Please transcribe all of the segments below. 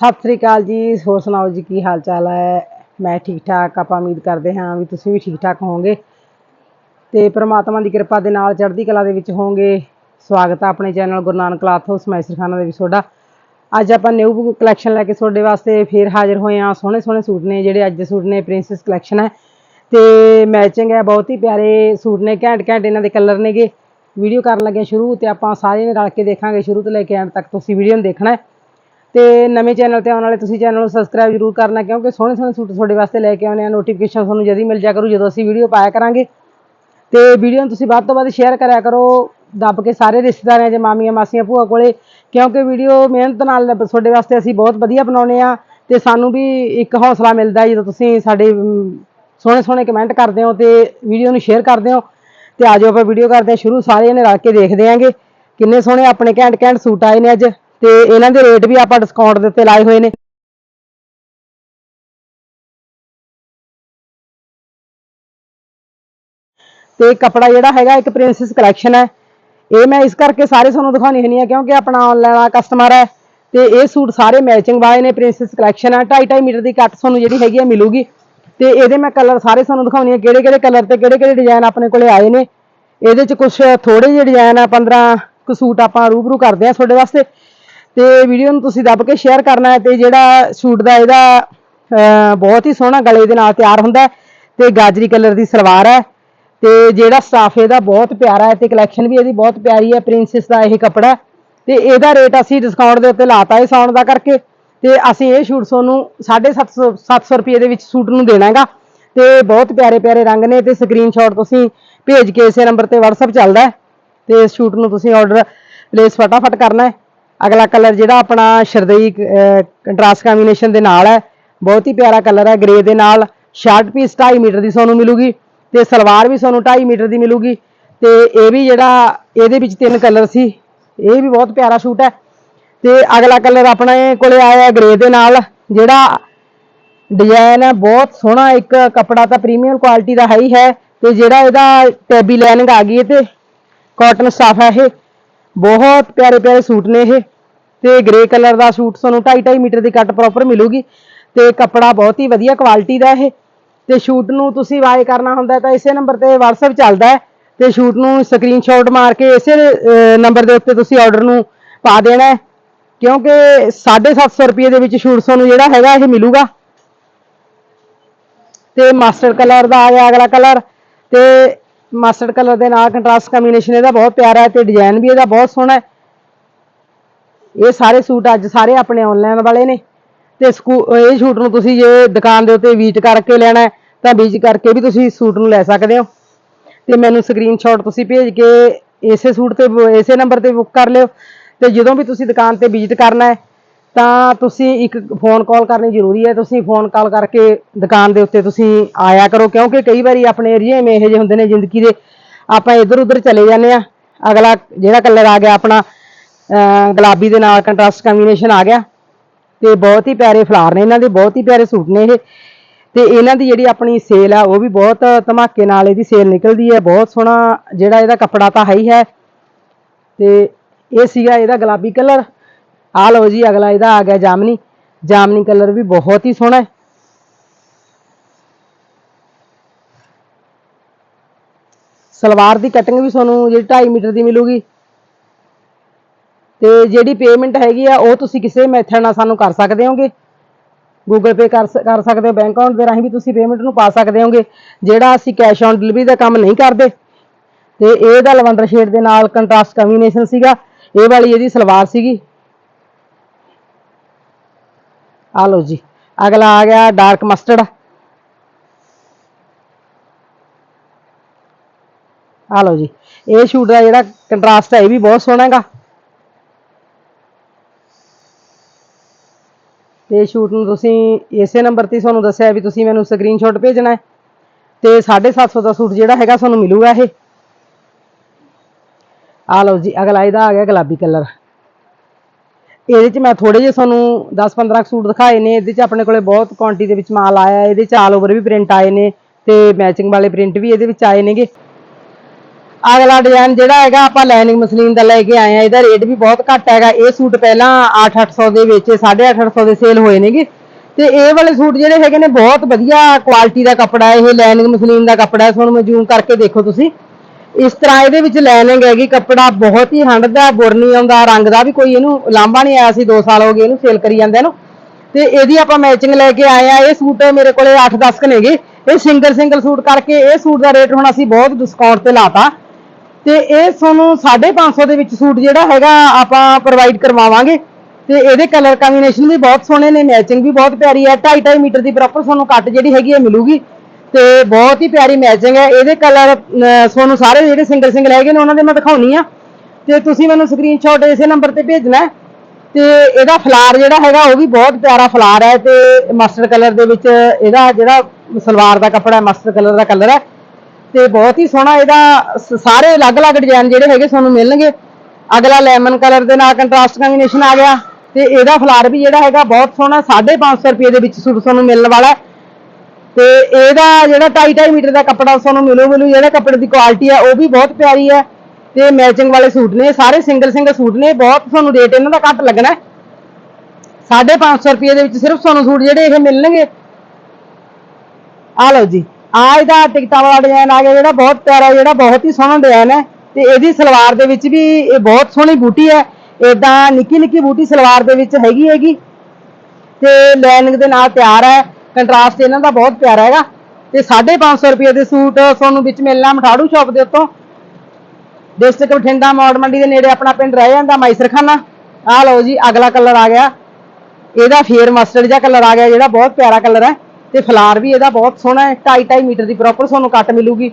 ਸਤਿ ਸ੍ਰੀ ਅਕਾਲ ਜੀ। ਹੋਰ ਸੁਣਾਓ ਜੀ, ਕੀ ਹਾਲ ਚਾਲ ਹੈ? ਮੈਂ ਠੀਕ ਠਾਕ, ਆਪਾਂ ਉਮੀਦ ਕਰਦੇ ਹਾਂ ਵੀ ਤੁਸੀਂ ਵੀ ਠੀਕ ਠਾਕ ਹੋਵੋਗੇ। ਤੇ ਪ੍ਰਮਾਤਮਾ ਦੀ ਕਿਰਪਾ ਦੇ ਨਾਲ ਚੜ੍ਹਦੀ ਕਲਾ ਦੇ ਵਿੱਚ ਹੋਵੋਗੇ। ਸਵਾਗਤ ਹੈ ਆਪਣੇ channel Guru Nanak cloth house, Maiserkhana ਦੇ ਵਿੱਚ ਤੁਹਾਡਾ ਅੱਜ ਆਪਾਂ ਨਿਊ ਬੁੱਕ ਕਲੈਕਸ਼ਨ ਲੈ ਕੇ ਤੁਹਾਡੇ ਵਾਸਤੇ ਫੇਰ ਹਾਜ਼ਰ ਹੋਏ ਹਾਂ। ਸੋਹਣੇ ਸੋਹਣੇ ਸੂਟ ਨੇ ਜਿਹੜੇ ਅੱਜ ਦੇ ਸੂਟ ਨੇ ਪ੍ਰਿੰਸੈਸ ਕਲੈਕਸ਼ਨ ਹੈ। ਤੇ ਮੈਚਿੰਗ ਹੈ, ਬਹੁਤ ਹੀ ਪਿਆਰੇ ਸੂਟ ਨੇ, ਘੈਂਟ ਘੈਂਟ ਇਹਨਾਂ ਦੇ ਕਲਰ ਨੇਗੇ। ਵੀਡੀਓ ਕਰਨ ਲੱਗੇ ਸ਼ੁਰੂ ਤੇ ਆਪਾਂ ਸਾਰੇ ਨੇ ਰਲ ਕੇ ਦੇਖਾਂਗੇ। ਸ਼ੁਰੂ ਤੋਂ ਲੈ ਕੇ ਐਂਡ ਤੱਕ ਤੁਸੀਂ ਵੀਡੀਓ ਨੂੰ ਦੇਖਣਾ ਹੈ। ਤੇ ਨਵੇਂ ਚੈਨਲ ਤੇ ਆਉਣ ਵਾਲੇ ਤੁਸੀਂ ਚੈਨਲ ਨੂੰ ਸਬਸਕ੍ਰਾਈਬ ਜ਼ਰੂਰ ਕਰਨਾ, ਕਿਉਂਕਿ ਸੋਹਣੇ ਸੋਹਣੇ ਸੂਟ ਤੁਹਾਡੇ ਵਾਸਤੇ ਲੈ ਕੇ ਆਉਂਦੇ ਆ। ਨੋਟੀਫਿਕੇਸ਼ਨ ਤੁਹਾਨੂੰ ਜਦ ਮਿਲ ਜਾ ਕਰੂ, ਜਦੋਂ ਅਸੀਂ ਵੀਡੀਓ ਪਾਇਆ ਕਰਾਂਗੇ। ਤੇ ਵੀਡੀਓ ਨੂੰ ਤੁਸੀਂ ਵੱਧ ਤੋਂ ਵੱਧ ਸ਼ੇਅਰ ਕਰਿਆ ਕਰੋ, ਦੱਬ ਕੇ ਸਾਰੇ ਰਿਸ਼ਤੇਦਾਰਾਂ ਦੇ ਮਾਮੀਆਂ, ਮਾਸੀਆਂ, ਭੂਆ ਕੋਲੇ, ਕਿਉਂਕਿ ਵੀਡੀਓ ਮਿਹਨਤ ਨਾਲ ਤੁਹਾਡੇ ਵਾਸਤੇ ਅਸੀਂ ਬਹੁਤ ਵਧੀਆ ਬਣਾਉਨੇ ਆ। ਤੇ ਸਾਨੂੰ ਵੀ ਇੱਕ ਹੌਸਲਾ ਮਿਲਦਾ ਜਦੋਂ ਤੁਸੀਂ ਸਾਡੇ ਸੋਹਣੇ ਸੋਹਣੇ ਕਮੈਂਟ ਕਰਦੇ ਹੋ ਤੇ ਵੀਡੀਓ ਨੂੰ ਸ਼ੇਅਰ ਕਰਦੇ ਹੋ। ਤੇ ਆਜੋ ਆਪਾਂ ਵੀਡੀਓ ਕਰਦੇ ਹਾਂ ਸ਼ੁਰੂ, ਸਾਰੇ ਨੇ ਰਲ ਕੇ ਦੇਖਦੇ ਆਂਗੇ। ਕਿੰਨੇ ਸੋਹਣੇ ਆਪਣੇ ਘੈਂਟ ਘੈਂਟ ਸੂਟ ਆਏ ਨੇ ਅੱਜ। ਤੇ ਇਹਨਾਂ ਦੇ ਰੇਟ ਵੀ ਆਪਾਂ ਡਿਸਕਾਊਂਟ ਦੇ ਉੱਤੇ ਲਾਏ ਹੋਏ ਨੇ। ਤੇ ਕਪੜਾ ਜਿਹੜਾ ਹੈਗਾ, ਇੱਕ ਪ੍ਰਿੰਸੈਸ ਕਲੈਕਸ਼ਨ ਹੈ। ਇਹ ਮੈਂ ਇਸ ਕਰਕੇ ਸਾਰੇ ਤੁਹਾਨੂੰ ਦਿਖਾਉਣੀ ਹੁੰਦੀ ਆ ਕਿਉਂਕਿ ਆਪਣਾ ਆਨਲਾਈਨ ਵਾਲਾ ਕਸਟਮਰ ਹੈ। ਤੇ ਇਹ ਸੂਟ ਸਾਰੇ ਮੈਚਿੰਗ ਵਾਲੇ ਨੇ ਪ੍ਰਿੰਸੈਸ ਕਲੈਕਸ਼ਨ ਹੈ। 2.5 ਮੀਟਰ ਦੀ ਕੱਟ ਤੁਹਾਨੂੰ ਜਿਹੜੀ ਹੈਗੀ ਆ, ਮਿਲੂਗੀ। ਤੇ ਇਹਦੇ ਮੈਂ ਕਲਰ ਸਾਰੇ ਤੁਹਾਨੂੰ ਦਿਖਾਉਣੀ ਆ ਕਿਹੜੇ ਕਿਹੜੇ ਕਲਰ ਤੇ ਕਿਹੜੇ ਕਿਹੜੇ ਡਿਜ਼ਾਈਨ ਆਪਣੇ ਕੋਲੇ ਆਏ ਨੇ। ਇਹਦੇ ਚ ਕੁਝ ਥੋੜੇ ਜਿਹੇ ਡਿਜ਼ਾਈਨ ਆ 15 ਕੁ ਸੂਟ ਆਪਾਂ ਰੂਬਰੂ ਕਰਦੇ ਆ ਤੁਹਾਡੇ ਵਾਸਤੇ। ਤੇ ਵੀਡੀਓ ਨੂੰ ਤੁਸੀਂ ਦੱਬ ਕੇ ਸ਼ੇਅਰ ਕਰਨਾ ਹੈ ਤੇ ਜਿਹੜਾ ਸੂਟ ਦਾ ਇਹਦਾ ਬਹੁਤ ਹੀ ਸੋਹਣਾ ਗਲੇ ਦੇ ਨਾਲ ਤਿਆਰ ਹੁੰਦਾ ਹੈ ਤੇ ਗਾਜਰੀ ਕਲਰ ਦੀ ਸਲਵਾਰ ਹੈ ਤੇ ਜਿਹੜਾ ਸਟਾਫ ਇਹਦਾ ਬਹੁਤ ਪਿਆਰਾ ਹੈ ਤੇ ਕਲੈਕਸ਼ਨ ਵੀ ਇਹਦੀ ਬਹੁਤ ਪਿਆਰੀ ਹੈ ਪ੍ਰਿੰਸੈਸ ਦਾ ਇਹ ਕੱਪੜਾ ਹੈ ਤੇ ਇਹਦਾ ਰੇਟ ਅਸੀਂ ਡਿਸਕਾਊਂਟ ਦੇ ਉੱਤੇ ਲਾਤਾ ਹੈ ਸਾਉਣ ਦਾ ਕਰਕੇ ਤੇ ਅਸੀਂ ਇਹ ਸੂਟ ਤੁਹਾਨੂੰ 750 700 ਰੁਪਏ ਦੇ ਵਿੱਚ ਸੂਟ ਨੂੰ ਦੇਣਾ ਹੈਗਾ ਤੇ ਬਹੁਤ ਪਿਆਰੇ ਪਿਆਰੇ ਰੰਗ ਨੇ ਤੇ ਸਕਰੀਨਸ਼ਾਟ ਤੁਸੀਂ ਭੇਜ ਕੇ ਇਸੇ ਨੰਬਰ ਤੇ WhatsApp ਚੱਲਦਾ ਹੈ ਤੇ ਸੂਟ ਨੂੰ ਤੁਸੀਂ ਆਰਡਰ ਪਲੇਸ ਫਟਾਫਟ ਕਰਨਾ ਹੈ। ਅਗਲਾ ਕਲਰ ਜਿਹੜਾ ਆਪਣਾ ਸ਼ਰਦਈ ਕੰਟਰਾਸਟ ਕੰਬੀਨੇਸ਼ਨ ਦੇ ਨਾਲ ਹੈ। ਬਹੁਤ ਹੀ ਪਿਆਰਾ ਕਲਰ ਹੈ ਗ੍ਰੇ ਦੇ ਨਾਲ। ਸ਼ਾਰਟ ਪੀਸ 2.5 ਮੀਟਰ ਦੀ ਤੁਹਾਨੂੰ ਮਿਲੂਗੀ ਤੇ ਸਲਵਾਰ ਵੀ ਤੁਹਾਨੂੰ 2.5 ਮੀਟਰ ਦੀ ਮਿਲੂਗੀ। ਤੇ ਇਹ ਵੀ ਜਿਹੜਾ ਇਹਦੇ ਵਿੱਚ ਤਿੰਨ ਕਲਰ ਸੀ, ਇਹ ਵੀ ਬਹੁਤ ਪਿਆਰਾ ਸੂਟ ਹੈ। ਤੇ ਅਗਲਾ ਕਲਰ ਆਪਣਾ ਇਹ ਕੋਲੇ ਆਇਆ ਗ੍ਰੇ ਦੇ ਨਾਲ। ਜਿਹੜਾ ਡਿਜ਼ਾਈਨ ਹੈ, ਬਹੁਤ ਸੋਹਣਾ ਇੱਕ ਕਪੜਾ ਤਾਂ ਪ੍ਰੀਮੀਅਮ ਕੁਆਲਿਟੀ ਦਾ ਹੈ ਹੀ ਹੈ। ਤੇ ਜਿਹੜਾ ਇਹਦਾ ਟੈਬੀ ਲਾਈਨਿੰਗ ਆ ਗਈ ਹੈ ਤੇ ਕਾਟਨ ਸਟਾਫ ਹੈ ਇਹ। ਬਹੁਤ ਪਿਆਰੇ ਪਿਆਰੇ ਸੂਟ ਨੇ ਇਹ। ਤੇ ਗ੍ਰੇ ਕਲਰ ਦਾ ਸੂਟ ਤੁਹਾਨੂੰ 2.5 ਮੀਟਰ ਦੀ ਕੱਟ ਪ੍ਰੋਪਰ ਮਿਲੂਗੀ ਤੇ ਕੱਪੜਾ ਬਹੁਤ ਹੀ ਵਧੀਆ ਕੁਆਲਿਟੀ ਦਾ ਇਹ। ਤੇ ਸ਼ੂਟ ਨੂੰ ਤੁਸੀਂ ਬਾਏ ਕਰਨਾ ਹੁੰਦਾ ਤਾਂ ਇਸੇ ਨੰਬਰ ਤੇ WhatsApp ਚੱਲਦਾ ਹੈ। ਤੇ ਸ਼ੂਟ ਨੂੰ ਸਕਰੀਨਸ਼ਾਟ ਮਾਰ ਕੇ ਇਸੇ ਨੰਬਰ ਦੇ ਉੱਤੇ ਤੁਸੀਂ ਆਰਡਰ ਨੂੰ ਪਾ ਦੇਣਾ ਹੈ। ਕਿਉਂਕਿ 750 ਰੁਪਏ ਦੇ ਵਿੱਚ ਸ਼ੂਟ ਤੁਹਾਨੂੰ ਜਿਹੜਾ ਹੈਗਾ ਇਹ ਮਿਲੂਗਾ। ਤੇ ਮਾਸਟਰ ਕਲਰ ਦਾ ਆ ਗਿਆ ਅਗਲਾ ਕਲਰ ਤੇ ਮਾਸਟਰ ਕਲਰ ਦੇ ਨਾਲ ਕੰਟਰਾਸਟ ਕੰਬੀਨੇਸ਼ਨ ਇਹਦਾ ਬਹੁਤ ਪਿਆਰਾ ਹੈ ਤੇ ਡਿਜ਼ਾਈਨ ਵੀ ਇਹਦਾ ਬਹੁਤ ਸੋਹਣਾ ਹੈ। ਇਹ ਸਾਰੇ ਸੂਟ ਅੱਜ ਸਾਰੇ ਆਪਣੇ ਆਨਲਾਈਨ ਵਾਲੇ ਨੇ। ਤੇ ਸਕੂ- ਇਹ ਸੂਟ ਨੂੰ ਤੁਸੀਂ ਜੇ ਦੁਕਾਨ ਦੇ ਉੱਤੇ ਵਿਜ਼ਿਟ ਕਰਕੇ ਲੈਣਾ ਤਾਂ ਵਿਜ਼ਿਟ ਕਰਕੇ ਵੀ ਤੁਸੀਂ ਸੂਟ ਨੂੰ ਲੈ ਸਕਦੇ ਹੋ। ਤੇ ਮੈਨੂੰ ਸਕਰੀਨਸ਼ਾਟ ਤੁਸੀਂ ਭੇਜ ਕੇ ਇਸੇ ਸੂਟ ਤੇ, ਇਸੇ ਨੰਬਰ ਤੇ ਬੁੱਕ ਕਰ ਲਿਓ। ਤੇ ਜਦੋਂ ਵੀ ਤੁਸੀਂ ਦੁਕਾਨ ਤੇ ਵਿਜ਼ਿਟ ਕਰਨਾ ਹੈ, ਤਾਂ ਤੁਸੀਂ ਇੱਕ ਫੋਨ ਕਾਲ ਕਰਨੀ ਜ਼ਰੂਰੀ ਹੈ। ਤੁਸੀਂ ਫੋਨ ਕਾਲ ਕਰਕੇ ਦੁਕਾਨ ਦੇ ਉੱਤੇ ਤੁਸੀਂ ਆਇਆ ਕਰੋ, ਕਿਉਂਕਿ ਕਈ ਵਾਰੀ ਆਪਣੇ ਏਰੀਏ ਮੇ ਇਹੋ ਜਿਹੇ ਹੁੰਦੇ ਨੇ ਜ਼ਿੰਦਗੀ ਦੇ। ਆਪਾਂ ਇੱਧਰ ਉੱਧਰ ਚਲੇ ਜਾਂਦੇ ਆ ਅਗਲਾ ਜਿਹੜਾ ਕਲਰ ਆ ਗਿਆ ਆਪਣਾ ਗੁਲਾਬੀ ਦੇ ਨਾਲ ਕੰਟਰਾਸਟ ਕੰਬੀਨੇਸ਼ਨ ਆ ਗਿਆ ਤੇ ਬਹੁਤ ਹੀ ਪਿਆਰੇ ਫਲਾਰ ਨੇ, ਇਹਨਾਂ ਦੇ ਬਹੁਤ ਹੀ ਪਿਆਰੇ ਸੂਟ ਨੇ ਇਹ। ਤੇ ਇਹਨਾਂ ਦੀ ਜਿਹੜੀ ਆਪਣੀ ਸੇਲ ਆ, ਉਹ ਵੀ ਬਹੁਤ ਧਮਾਕੇ ਨਾਲ ਇਹਦੀ ਸੇਲ ਨਿਕਲਦੀ ਹੈ, ਬਹੁਤ ਸੋਹਣਾ ਜਿਹੜਾ ਇਹਦਾ ਕੱਪੜਾ ਤਾਂ ਹੈ ਹੀ ਹੈ। ਤੇ ਇਹ ਸੀਗਾ ਇਹਦਾ ਗੁਲਾਬੀ ਕਲਰ। ਆ ਲਓ ਜੀ, ਅਗਲਾ ਇਹਦਾ ਆ ਗਿਆ ਜਾਮਨੀ। ਜਾਮਨੀ ਕਲਰ ਵੀ ਬਹੁਤ ਹੀ ਸੋਹਣਾ ਹੈ। ਸਲਵਾਰ ਦੀ ਕਟਿੰਗ ਵੀ ਤੁਹਾਨੂੰ ਜਿਹੜੀ 2.5 ਮੀਟਰ ਦੀ ਮਿਲੂਗੀ। ਤੇ ਜਿਹੜੀ ਪੇਮੈਂਟ ਹੈਗੀ ਆ, ਉਹ ਤੁਸੀਂ ਕਿਸੇ ਮੈਥਡ ਨਾਲ ਸਾਨੂੰ ਕਰ ਸਕਦੇ ਹੋਗੇ। ਗੂਗਲ ਪੇ ਕਰ ਸ- ਕਰ ਸਕਦੇ ਹੋ ਬੈਂਕ ਅਕਾਊਂਟ ਦੇ ਰਾਹੀਂ ਵੀ ਤੁਸੀਂ ਪੇਮੈਂਟ ਨੂੰ ਪਾ ਸਕਦੇ ਹੋਗੇ। ਜਿਹੜਾ ਅਸੀਂ ਕੈਸ਼ ਔਨ ਡਿਲੀਵਰੀ ਦਾ ਕੰਮ ਨਹੀਂ ਕਰਦੇ, ਤੇ ਇਹ ਦਾ ਲਵੰਡਰ ਸ਼ੇਡ ਦੇ ਨਾਲ ਕੰਟਰਾਸਟ ਕੰਬੀਨੇਸ਼ਨ ਸੀਗਾ। ਇਹ ਵਾਲੀ ਇਹਦੀ ਸਲਵਾਰ ਸੀਗੀ। ਆ ਲਓ ਜੀ, ਅਗਲਾ ਆ ਗਿਆ ਡਾਰਕ ਮਸਟਰਡ ਆ ਲਓ ਜੀ, ਇਹ ਸ਼ੂਟ ਦਾ ਜਿਹੜਾ ਕੰਟਰਾਸਟ ਹੈ, ਇਹ ਵੀ ਬਹੁਤ ਸੋਹਣਾ ਹੈਗਾ। ਤੇ ਸ਼ੂਟ ਨੂੰ ਤੁਸੀਂ ਇਸੇ ਨੰਬਰ ਤੇ ਤੁਹਾਨੂੰ ਦੱਸਿਆ ਵੀ ਤੁਸੀਂ ਮੈਨੂੰ ਸਕਰੀਨਸ਼ਾਟ ਭੇਜਣਾ ਹੈ। ਤੇ 750 ਦਾ ਸੂਟ ਜਿਹੜਾ ਹੈਗਾ ਤੁਹਾਨੂੰ ਮਿਲੂਗਾ ਇਹ। ਆ ਲਓ ਜੀ, ਅਗਲਾ ਇਹਦਾ ਆ ਗਿਆ ਗੁਲਾਬੀ ਕਲਰ। ਇਹਦੇ ਚ ਮੈਂ ਥੋੜੇ ਜਿਹੇ ਤੁਹਾਨੂੰ 10-15 ਸੂਟ ਦਿਖਾਏ ਨੇ, ਇਹਦੇ ਚ ਆਪਣੇ ਕੋਲੇ ਬਹੁਤ ਕੁਆਂਟੀ ਦੇ ਵਿੱਚ ਮਾਲ ਆਇਆ, ਇਹਦੇ ਚ ਆਲ ਓਵਰ ਵੀ ਪ੍ਰਿੰਟ ਆਏ ਨੇ ਤੇ ਮੈਚਿੰਗ ਵਾਲੇ ਪ੍ਰਿੰਟ ਵੀ ਇਹਦੇ ਵਿੱਚ ਆਏ ਨੇਗੇ। ਅਗਲਾ ਡਿਜ਼ਾਈਨ ਜਿਹੜਾ ਹੈਗਾ, ਆਪਾਂ ਲਾਈਨਿੰਗ ਮਸਲੀਨ ਦਾ ਲੈ ਕੇ ਆਏ ਆ ਇਹਦਾ ਰੇਟ ਵੀ ਬਹੁਤ ਘੱਟ ਹੈਗਾ। ਇਹ ਸੂਟ ਪਹਿਲਾਂ 8-800 ਦੇ ਵਿੱਚ 850 ਦੇ ਸੇਲ ਹੋਏ ਨੇਗੇ। ਤੇ ਇਹ ਵਾਲੇ ਸੂਟ ਜਿਹੜੇ ਹੈਗੇ ਨੇ, ਬਹੁਤ ਵਧੀਆ ਕੁਆਲਿਟੀ ਦਾ ਕੱਪੜਾ ਇਹ ਲਾਈਨਿੰਗ ਮਸਲੀਨ ਦਾ ਕੱਪੜਾ ਹੈ। ਤੁਹਾਨੂੰ ਮੈਂ ਜ਼ੂਮ ਕਰਕੇ ਦੇਖੋ ਤੁਸੀਂ। ਇਸ ਤਰ੍ਹਾਂ ਇਹਦੇ ਵਿੱਚ ਲਾਈਨਿੰਗ ਹੈਗੀ। ਕੱਪੜਾ ਬਹੁਤ ਹੀ ਹੰਡਦਾ ਬੁਰਨੀ ਆਉਂਦਾ, ਰੰਗ ਦਾ ਵੀ ਕੋਈ ਇਹਨੂੰ ਲਾਂਭਾ ਨਹੀਂ ਆਇਆ ਸੀ। 2 ਸਾਲ ਹੋ ਗਏ ਇਹਨੂੰ ਸੇਲ ਕਰੀ ਜਾਂਦੇ ਨੂੰ। ਤੇ ਇਹਦੀ ਆਪਾਂ ਮੈਚਿੰਗ ਲੈ ਕੇ ਆਏ ਆ ਇਹ ਸੂਟ ਮੇਰੇ ਕੋਲੇ 8-10 ਕ ਨੇਗੇ। ਇਹ ਸਿੰਗਲ ਸਿੰਗਲ ਸੂਟ ਕਰਕੇ ਇਹ ਸੂਟ ਦਾ ਰੇਟ ਹੁਣ ਅਸੀਂ ਬਹੁਤ ਡਿਸਕਾਊਂਟ ਤੇ ਲਾਤਾ। ਤੇ ਇਹ ਤੁਹਾਨੂੰ 550 ਦੇ ਵਿੱਚ ਸੂਟ ਜਿਹੜਾ ਹੈਗਾ ਆਪਾਂ ਪ੍ਰੋਵਾਈਡ ਕਰਵਾਵਾਂਗੇ। ਤੇ ਇਹਦੇ ਕਲਰ ਕੰਬੀਨੇਸ਼ਨ ਵੀ ਬਹੁਤ ਸੋਹਣੇ ਨੇ ਮੈਚਿੰਗ ਵੀ ਬਹੁਤ ਪਿਆਰੀ ਹੈ। 2.5 ਮੀਟਰ ਦੀ ਪ੍ਰੋਪਰ ਤੁਹਾਨੂੰ ਕੱਟ ਜਿਹੜੀ ਹੈਗੀ ਹੈ ਮਿਲੂਗੀ। ਤੇ ਬਹੁਤ ਹੀ ਪਿਆਰੀ ਮੈਚਿੰਗ ਹੈ। ਇਹਦੇ ਕਲਰ ਤੁਹਾਨੂੰ ਸਾਰੇ ਜਿਹੜੇ ਸਿੰਗਲ ਸਿੰਗਲ ਹੈਗੇ ਨੇ, ਉਹਨਾਂ ਦੇ ਮੈਂ ਦਿਖਾਉਣੀ ਆ। ਤੇ ਤੁਸੀਂ ਮੈਨੂੰ ਸਕਰੀਨਸ਼ਾਟ ਇਸੇ ਨੰਬਰ ਤੇ ਭੇਜਣਾ ਹੈ। ਤੇ ਇਹਦਾ ਫਲਾਰ ਜਿਹੜਾ ਹੈਗਾ, ਉਹ ਵੀ ਬਹੁਤ ਪਿਆਰਾ ਫਲਾਰ ਹੈ। ਤੇ ਮਸਟਰਡ ਕਲਰ ਦੇ ਵਿੱਚ ਇਹਦਾ ਜਿਹੜਾ ਸਲਵਾਰ ਦਾ ਕੱਪੜਾ ਹੈ ਮਸਟਰਡ ਕਲਰ ਦਾ ਕਲਰ ਹੈ। ਤੇ ਬਹੁਤ ਹੀ ਸੋਹਣਾ ਇਹਦਾ ਸਾਰੇ ਅਲੱਗ-ਅਲੱਗ ਡਿਜ਼ਾਈਨ ਜਿਹੜੇ ਹੈਗੇ ਤੁਹਾਨੂੰ ਮਿਲਣਗੇ। ਅਗਲਾ ਲੈਮਨ ਕਲਰ ਦੇ ਨਾਲ ਕੰਟਰਾਸਟ ਕੰਬੀਨੇਸ਼ਨ ਆ ਗਿਆ। ਤੇ ਇਹਦਾ ਫਲਾਰ ਵੀ ਜਿਹੜਾ ਹੈਗਾ ਬਹੁਤ ਸੋਹਣਾ 550 ਰੁਪਏ ਦੇ ਵਿੱਚ ਸੂਟ ਤੁਹਾਨੂੰ ਮਿਲਣ ਵਾਲਾ ਹੈ। ਤੇ ਇਹਦਾ ਜਿਹੜਾ 2.5 ਮੀਟਰ ਦਾ ਕੱਪੜਾ ਤੁਹਾਨੂੰ ਮਿਲੂ ਮਿਲੂ, ਜਿਹੜਾ ਕੱਪੜੇ ਦੀ ਕੁਆਲਿਟੀ ਹੈ, ਉਹ ਵੀ ਬਹੁਤ ਪਿਆਰੀ ਹੈ। ਤੇ ਮੈਚਿੰਗ ਵਾਲੇ ਸੂਟ ਨੇ, ਸਾਰੇ ਸਿੰਗਲ ਸਿੰਗਲ ਸੂਟ ਨੇ, ਬਹੁਤ ਤੁਹਾਨੂੰ ਰੇਟ ਇਹਨਾਂ ਦਾ ਘੱਟ ਲੱਗਣਾ ਹੈ। 550 ਰੁਪਏ ਦੇ ਵਿੱਚ ਸਿਰਫ ਤੁਹਾਨੂੰ ਸੂਟ ਜਿਹੜੇ ਇਹ ਮਿਲਣਗੇ। ਆ ਲਓ ਜੀ। ਆ ਇਹਦਾ ਟਿਕਟਾਂ ਵਾਲਾ ਡਿਜ਼ਾਈਨ ਆ ਗਿਆ ਜਿਹੜਾ ਬਹੁਤ ਪਿਆਰਾ, ਜਿਹੜਾ ਬਹੁਤ ਹੀ ਸੋਹਣਾ ਡਿਜ਼ਾਈਨ ਹੈ ਤੇ ਇਹਦੀ ਸਲਵਾਰ ਦੇ ਵਿੱਚ ਵੀ ਇਹ ਬਹੁਤ ਸੋਹਣੀ ਬੂਟੀ ਹੈ। ਏਦਾਂ ਨਿੱਕੀ ਨਿੱਕੀ ਬੂਟੀ ਸਲਵਾਰ ਦੇ ਵਿੱਚ ਹੈਗੀ ਹੈਗੀ। ਤੇ ਲਾਈਨਿੰਗ ਦੇ ਨਾਲ ਤਿਆਰ ਹੈ। ਕੰਟਰਾਸਟ ਇਹਨਾਂ ਦਾ ਬਹੁਤ ਪਿਆਰਾ ਹੈਗਾ। ਤੇ 550 ਰੁਪਏ ਦੇ ਸੂਟ ਤੁਹਾਨੂੰ ਵਿੱਚ ਮਿਲਣਾ ਮਠਾੜੂ ਸ਼ਾਪ ਦੇ ਉੱਤੋਂ। ਡਿਸਟ੍ਰਿਕਟ ਬਠਿੰਡਾ, ਮੌੜ ਮੰਡੀ ਦੇ ਨੇੜੇ ਆਪਣਾ ਪਿੰਡ ਰਹਿ ਜਾਂਦਾ ਮਾਈਸਰਖਾਨਾ ਆਹ ਲਓ ਜੀ, ਅਗਲਾ ਕਲਰ ਆ ਗਿਆ। ਇਹਦਾ ਫੇਰ ਮਸਟਰਡ ਜਿਹਾ ਕਲਰ ਆ ਗਿਆ, ਜਿਹੜਾ ਬਹੁਤ ਪਿਆਰਾ ਕਲਰ ਹੈ। ਤੇ ਫਲਾਰ ਵੀ ਇਹਦਾ ਬਹੁਤ ਸੋਹਣਾ ਹੈ 2.5 ਮੀਟਰ ਦੀ ਪ੍ਰੋਪਰ ਤੁਹਾਨੂੰ ਕੱਟ ਮਿਲੂਗੀ।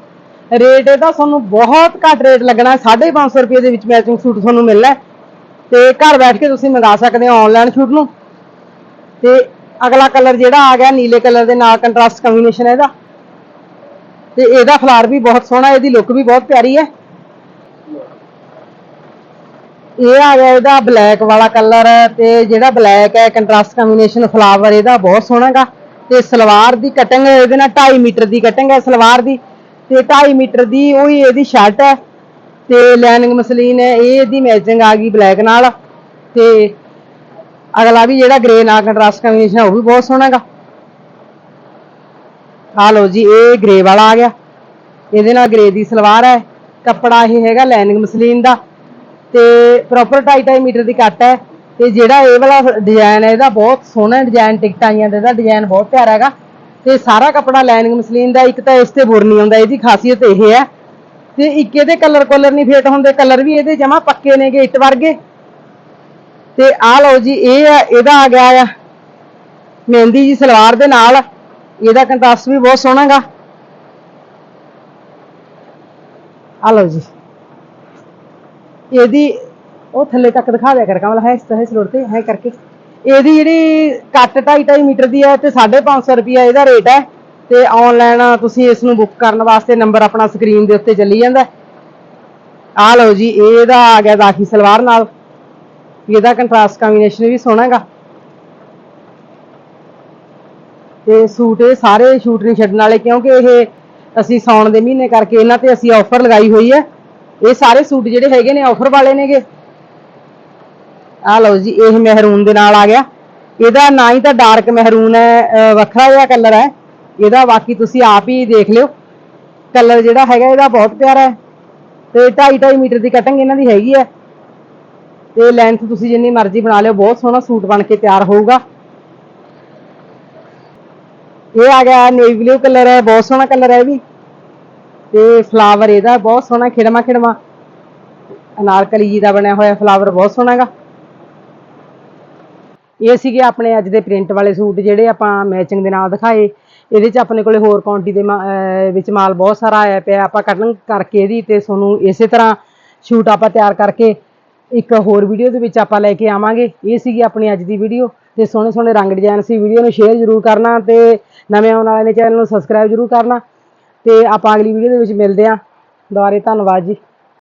ਰੇਟ ਇਹਦਾ ਤੁਹਾਨੂੰ ਬਹੁਤ ਘੱਟ ਰੇਟ ਲੱਗਣਾ ਹੈ 550 ਰੁਪਏ ਦੇ ਵਿੱਚ ਮੈਚਿੰਗ ਸੂਟ ਤੁਹਾਨੂੰ ਮਿਲਣਾ ਹੈ। ਤੇ ਘਰ ਬੈਠ ਕੇ ਤੁਸੀਂ ਮੰਗਾ ਸਕਦੇ ਹੋ ਆਨਲਾਈਨ ਸ਼ੂਟ ਨੂੰ। ਤੇ ਅਗਲਾ ਕਲਰ ਜਿਹੜਾ ਆ ਗਿਆ, ਨੀਲੇ ਕਲਰ ਦੇ ਨਾਲ ਕੰਟਰਾਸਟ ਕੰਬੀਨੇਸ਼ਨ ਹੈ ਇਹਦਾ। ਤੇ ਇਹਦਾ ਫਲਾਰ ਵੀ ਬਹੁਤ ਸੋਹਣਾ ਇਹਦੀ ਲੁੱਕ ਵੀ ਬਹੁਤ ਪਿਆਰੀ ਹੈ। ਇਹ ਆ ਗਿਆ ਇਹਦਾ ਬਲੈਕ ਵਾਲਾ ਕਲਰ ਤੇ ਜਿਹੜਾ ਬਲੈਕ ਹੈ ਕੰਟਰਾਸਟ ਕੰਬੀਨੇਸ਼ਨ ਫਲਾਵਰ ਇਹਦਾ ਬਹੁਤ ਸੋਹਣਾਗਾ ਤੇ ਸਲਵਾਰ ਦੀ ਕਟਿੰਗ ਇਹਦੇ ਨਾਲ 2.5 ਮੀਟਰ ਦੀ ਕਟਿੰਗ ਹੈ ਸਲਵਾਰ ਦੀ, ਤੇ 2.5 ਮੀਟਰ ਦੀ ਉਹੀ ਇਹਦੀ ਸ਼ਰਟ ਹੈ, ਤੇ ਲੈਨਿੰਗ ਮਸਲੀਨ ਹੈ, ਇਹ ਇਹਦੀ ਮੈਚਿੰਗ ਆ ਗਈ ਬਲੈਕ ਨਾਲ, ਤੇ ਅਗਲਾ ਵੀ ਜਿਹੜਾ ਗ੍ਰੇ ਨਾਲ ਕੰਟਰਾਸਟ ਕੰਬੀਨੇਸ਼ਨ ਉਹ ਵੀ ਬਹੁਤ ਸੋਹਣਾਗਾ ਆ ਲਓ ਜੀ, ਇਹ ਗ੍ਰੇ ਵਾਲਾ ਆ ਗਿਆ। ਇਹਦੇ ਨਾਲ ਗ੍ਰੇ ਦੀ ਸਲਵਾਰ ਹੈ, ਕੱਪੜਾ ਇਹ ਹੈਗਾ ਲੈਨਿੰਗ ਮਸਲੀਨ ਦਾ, ਤੇ ਪ੍ਰੋਪਰ 2.5 ਮੀਟਰ ਦੀ ਕੱਟ ਹੈ। ਤੇ ਜਿਹੜਾ ਇਹ ਵਾਲਾ ਡਿਜ਼ਾਈਨ ਹੈ, ਇਹਦਾ ਬਹੁਤ ਸੋਹਣਾ ਡਿਜ਼ਾਈਨ ਟਿਕਟਾਂ ਆਈਆਂ ਦਾ, ਇਹਦਾ ਡਿਜ਼ਾਈਨ ਬਹੁਤ ਪਿਆਰਾ ਹੈਗਾ। ਤੇ ਸਾਰਾ ਕੱਪੜਾ ਲਾਈਨਿੰਗ ਮਸਲੀਨ ਦਾ, ਇੱਕ ਤਾਂ ਇਸ ਤੇ ਬੁਰ ਨਹੀਂ ਆਉਂਦਾ, ਇਹਦੀ ਖਾਸੀਅਤ ਇਹ ਹੈ। ਤੇ ਇੱਕ ਇਹਦੇ ਕਲਰ ਕੋਲਰ ਨਹੀਂ ਫੇਟ ਹੁੰਦੇ ਕਲਰ ਵੀ ਇਹਦੇ ਜਮਾ ਪੱਕੇ ਨੇਗੇ, ਇੱਟ ਵਰਗੇ। ਤੇ ਆਹ ਲਓ ਜੀ, ਇਹ ਆ, ਇਹਦਾ ਆ ਗਿਆ ਆ। ਮਹਿੰਦੀ ਜੀ ਸਲਵਾਰ ਦੇ ਨਾਲ, ਇਹਦਾ ਕੰਟਰਾਸਟ ਵੀ ਬਹੁਤ ਸੋਹਣਾਗਾ ਆ ਲਓ ਜੀ। ਇਹਦੀ ਉਹ ਥੱਲੇ ਤੱਕ ਦਿਖਾ ਦਿਆ ਕਰ ਕਮਲ ਹੈ ਇਸ ਤਰ੍ਹਾਂ ਸਲੋੜ ਤੇ ਹੈ ਕਰਕੇ। ਇਹਦੀ ਜਿਹੜੀ ਕੱਟ 2.5 ਮੀਟਰ ਦੀ ਹੈ ਤੇ 550 ਰੁਪਿਆ ਇਹਦਾ ਰੇਟ ਹੈ। ਤੇ ਆਨਲਾਈਨ ਤੁਸੀਂ ਇਸ ਨੂੰ ਬੁੱਕ ਕਰਨ ਵਾਸਤੇ ਨੰਬਰ ਆਪਣਾ ਸਕਰੀਨ ਦੇ ਉੱਤੇ ਚੱਲੀ ਜਾਂਦਾ ਆ ਲਓ ਜੀ, ਇਹਦਾ ਆ ਗਿਆ ਦਾਖੀ ਸਲਵਾਰ ਨਾਲ। ਇਹਦਾ ਕੰਟਰਾਸਟ ਕੰਬੀਨੇਸ਼ਨ ਵੀ ਸੋਹਣਾ ਹੈਗਾ। ਤੇ ਸੂਟ ਇਹ ਸਾਰੇ ਸ਼ੂਟ ਨਹੀਂ ਛੱਡਣ ਵਾਲੇ, ਕਿਉਂਕਿ ਇਹ ਅਸੀਂ ਸਾਉਣ ਦੇ ਮਹੀਨੇ ਕਰਕੇ ਇਹਨਾਂ ਤੇ ਅਸੀਂ ਆਫਰ ਲਗਾਈ ਹੋਈ ਹੈ। ਇਹ ਸਾਰੇ ਸੂਟ ਜਿਹੜੇ ਹੈਗੇ ਨੇ ਆਫਰ ਵਾਲੇ ਨੇਗੇ। ਆ ਲਓ ਜੀ, ਇਹ ਮਹਿਰੂਨ ਦੇ ਨਾਲ ਆ ਗਿਆ। ਇਹਦਾ ਨਾ ਹੀ ਤਾਂ ਡਾਰਕ ਮਹਿਰੂਨ ਹੈ ਵੱਖਰਾ ਜਿਹਾ ਕਲਰ ਹੈ। ਇਹਦਾ ਬਾਕੀ ਤੁਸੀਂ ਆਪ ਹੀ ਦੇਖ ਲਿਓ। ਕਲਰ ਜਿਹੜਾ ਹੈਗਾ ਇਹਦਾ ਬਹੁਤ ਪਿਆਰਾ ਹੈ। ਤੇ 2.5 2.5 ਮੀਟਰ ਦੀ ਕਟਿੰਗ ਇਹਨਾਂ ਦੀ ਹੈਗੀ ਹੈ। ਤੇ ਲੈਂਥ ਤੁਸੀਂ ਜਿੰਨੀ ਮਰਜ਼ੀ ਬਣਾ ਲਿਓ, ਬਹੁਤ ਸੋਹਣਾ ਸੂਟ ਬਣ ਕੇ ਤਿਆਰ ਹੋਊਗਾ। ਇਹ ਆ ਗਿਆ ਨੇਵੀ ਬਲੂ ਕਲਰ ਹੈ, ਬਹੁਤ ਸੋਹਣਾ ਕਲਰ ਹੈ ਇਹ ਵੀ। ਤੇ ਫਲਾਵਰ ਇਹਦਾ ਬਹੁਤ ਸੋਹਣਾ, ਖਿੜਮਾ ਖਿੜਮਾ। ਅਨਾਰਕਲੀ ਜੀ ਦਾ ਬਣਿਆ ਹੋਇਆ ਫਲਾਵਰ ਬਹੁਤ ਸੋਹਣਾ ਹੈਗਾ। ਇਹ ਸੀਗੇ ਆਪਣੇ ਅੱਜ ਦੇ ਪ੍ਰਿੰਟ ਵਾਲੇ ਸੂਟ ਜਿਹੜੇ ਆਪਾਂ ਮੈਚਿੰਗ ਦੇ ਨਾਲ ਦਿਖਾਏ। ਇਹਦੇ ਚ ਆਪਣੇ ਕੋਲੇ ਹੋਰ ਕੁਆਂਟੀ ਦੇ ਮਾ- ਵਿੱਚ ਮਾਲ ਬਹੁਤ ਸਾਰਾ ਆਇਆ ਪਿਆ। ਆਪਾਂ ਕਟਿੰਗ ਕਰਕੇ ਇਹਦੀ ਤੇ ਤੁਹਾਨੂੰ ਇਸੇ ਤਰ੍ਹਾਂ ਸ਼ੂਟ ਆਪਾਂ ਤਿਆਰ ਕਰਕੇ ਇੱਕ ਹੋਰ ਵੀਡੀਓ ਦੇ ਵਿੱਚ ਆਪਾਂ ਲੈ ਕੇ ਆਵਾਂਗੇ। ਇਹ ਸੀਗੀ ਆਪਣੀ ਅੱਜ ਦੀ ਵੀਡੀਓ ਤੇ ਸੋਹਣੇ ਸੋਹਣੇ ਰੰਗ ਡਿਜ਼ਾਈਨ ਸੀ। ਵੀਡੀਓ ਨੂੰ ਸ਼ੇਅਰ ਜ਼ਰੂਰ ਕਰਨਾ ਤੇ ਨਵੇਂ ਆਉਣ ਵਾਲੇ ਨੇ ਚੈਨਲ ਨੂੰ ਸਬਸਕ੍ਰਾਈਬ ਜ਼ਰੂਰ ਕਰਨਾ। ਤੇ ਆਪਾਂ ਅਗਲੀ ਵੀਡੀਓ ਦੇ ਵਿੱਚ ਮਿਲਦੇ ਆਂ ਦੁਬਾਰੇ ਧੰਨਵਾਦ ਜੀ।